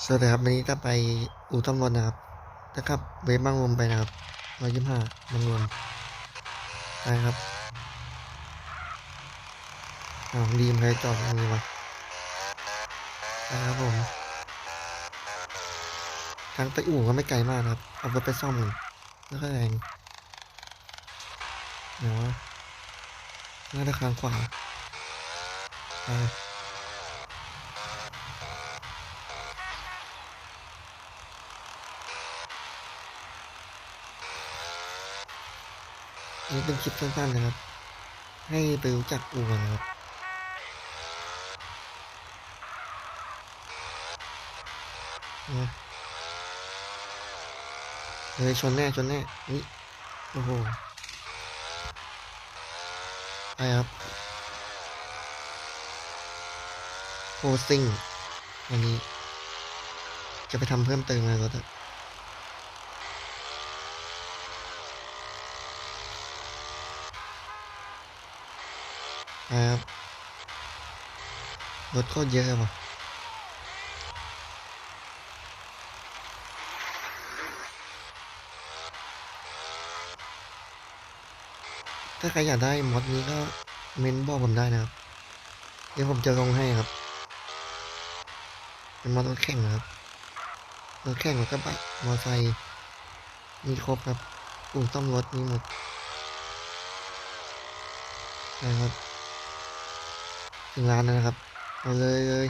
สวัสดีครับวันนี้จะไปอู่ตำรวจนะครับจะขับเวฟบางลมไปนะครับร้อยยี่สิบห้าบางลมไปครับอ้าวดีมใครจอดตรงนี้วะไปครับผมทางไปอู่ก็ไม่ไกลมากนะครับ เอารถไปซ่อมกันแล้วก็แรงเนาะน่าจะค้างขวาไป นนี้เป็นคลิปสั้นๆนะครับ ให้ไปรู้จักอูนะครับนะเฮ้ยชนแน่ชนแน่นี่โอ้โหไปครับโฮซิงวันนี้ จะไปทำเพิ่มเติมอะไรก็ได้ ครับรถโคตรเยอะว่ะถ้าใครอยากได้มอดนี้ก็เมนบอกผมได้นะครับ เดี๋ยวผมจะลงให้ครับ เป็นมอดรถแข่งนะครับรถแข่งรถกระบะมอไซค์มีครบครับกลุ่มต้อมรถมีหมดนะครับ ถึงร้านแล้วนะครับ เอาเลยเลย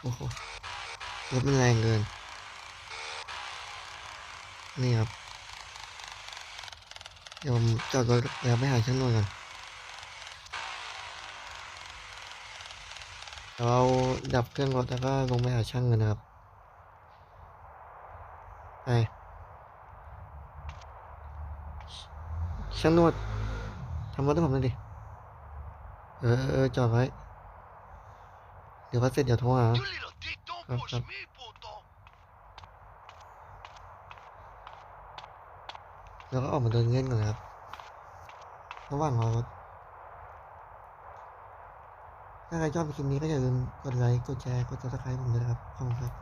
โอ้โหรถมันแรงเกิน นี่ครับ เดี๋ยวผมจอดรถแล้วไปหาช่างนวดก่อนเดี๋ยวเราดับเครื่องรถแล้วก็ลงไปหาช่างกันนะครับไปช่างนวดทำรถให้ผมหน่อยดิ เออเออจอดไว้ เดี๋ยวพอเสร็จเดี๋ยวโทรหา Tu little dick, don't Up, push up. me, puto. แล้วก็ออกมาเดินเล่นก่อนนะครับระหว่างรอรถถ้าใครชอบคลิปนี้ก็อย่าลืมกดไลค์ กดแชร์ กดซับสไครต์ผมด้วยนะครับ ขอบคุณครับ